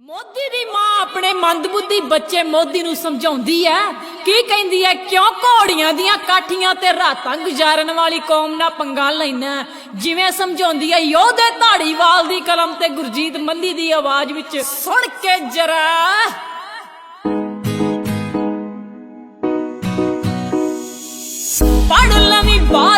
ਮੋਦੀ ਦੀ ਮਾਂ ਆਪਣੇ ਮੰਦਬੁੱਧੀ ਬੱਚੇ ਮੋਦੀ ਨੂੰ ਸਮਝਾਉਂਦੀ ਹੈ। ਕੀ ਕਹਿੰਦੀ ਹੈ? ਕਿਉਂ ਘੋੜੀਆਂ ਦੀਆਂ ਕਾਠੀਆਂ ਤੇ ਰਾਤਾਂ ਗੁਜ਼ਾਰਨ ਵਾਲੀ ਕੌਮ ਨਾਲ ਪੰਗਾ ਲੈਣਾ ਜਿਵੇਂ ਸਮਝਾਉਂਦੀ ਹੈ, ਯੋਧੇ ਧਾੜੀਵਾਲ ਦੀ ਕਲਮ ਤੇ ਗੁਰਜੀਤ ਮੱਲੀ ਦੀ ਆਵਾਜ਼ ਵਿੱਚ ਸੁਣ ਕੇ ਜਰਾ। ਪੜ ਲਵੀਂ ਬਾਤ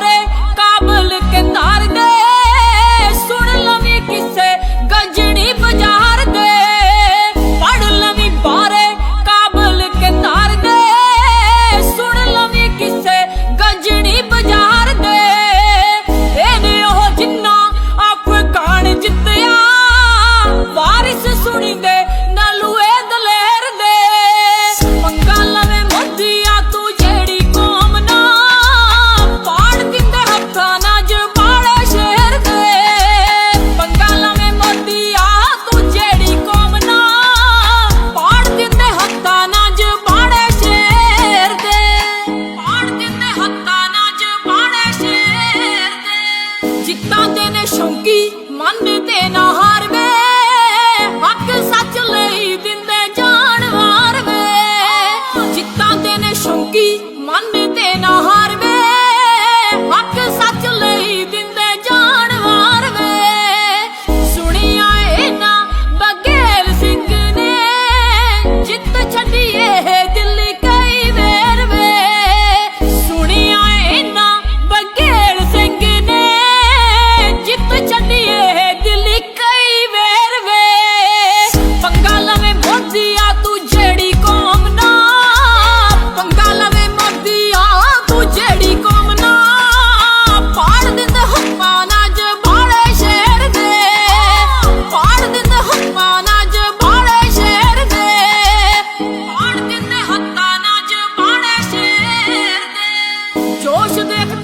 দেন সঙ্গী মান দিতে না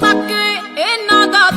ਤੱਕ ਇਹਨਾਂ ਦਾ